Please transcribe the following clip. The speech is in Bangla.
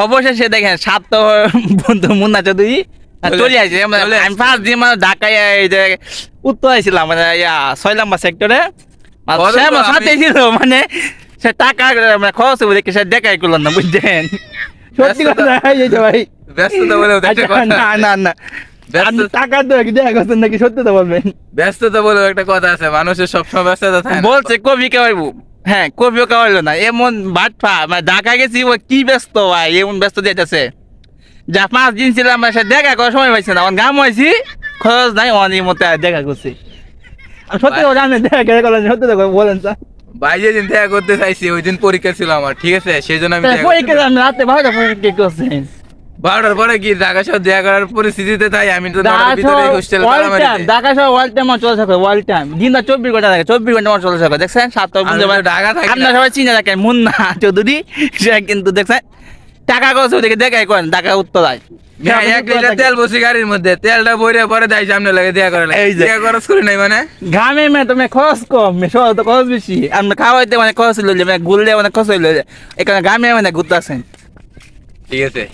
অবশেষে দেখেন সাত তো বন্ধু মুন্না চৌধুরী চলে আসছে আমি ফার্স্ট দিন মানে ঢাকায় এই যে উত্তর আইছিলাম মানে ইয়া ছয় নম্বর সেক্টরে সাথে ছিল মানে সে টাকা মানে খরচ হবে দেখে সে দেখাই করলাম না বুঝছেন? সত্যি কথা এই যে ভাই। ব্যস্ততা একটা আচ্ছা, না না না। টাকা তো দেখা করছেন নাকি? সত্যি তো বলবেন। ব্যস্ততা বলেও একটা কথা আছে মানুষের সবসময় ব্যস্ততা থাকে। বলছে কবি খাওয়াইবো হ্যাঁ কবিও খাওয়াইলো না। এমন বাটপা মানে ঢাকা গেছি ও কি ব্যস্ত ভাই এমন ব্যস্ত দিতেছে যা পাঁচ দিন ছিলাম সে দেখা করার সময় পাইছে না। গাম হয়েছি খরচ নাই অনেক মতো দেখা করছি। আর সত্যি কথা জানেন দেখা করে করলেন সত্যি কথা বলেন স্যার। ভাই যেদিন দেখা করতে চাইছি ওই দিন পরীক্ষা ছিল আমার ঠিক আছে? সেই জন্য আমি পরীক্ষা রাতে বারোটা পরীক্ষা করছেন? বারোটার পরে কি ঢাকা শহর দেখা করার পরিস্থিতিতে তাই? আমি তো ঢাকা হোস্টেলে শহর। ঢাকা। ওয়ার্ল্ড টাইম চলে থাকে ওয়ার্ল্ড টাইম দিন রাত চব্বিশ ঘণ্টা থাকে চব্বিশ ঘণ্টা চলে থাকে। দেখছেন? সাতটা ঢাকা থাকি না। আপনার সবাই চিনে রাখেন মুন্না চৌধুরী সে কিন্তু দেখছেন? টাকা খরচ দেখে দেখাই করেন টাকা উত্তরায়। হ্যাঁ, এক লিটার তেল বসি গাড়ির মধ্যে। তেলটা বইরে পরে দেয় সামনে লাগে দেখা করে এই যে। খরচ করি নাই মানে? ঘামে মে তুমি খরচ কম শহর তো খরচ বেশি। আমরা খাওয়াইতে মানে খরচ মানে গুললে মানে খরচ এখানে মানে ঘুরতে আসেন। ঠিক আছে।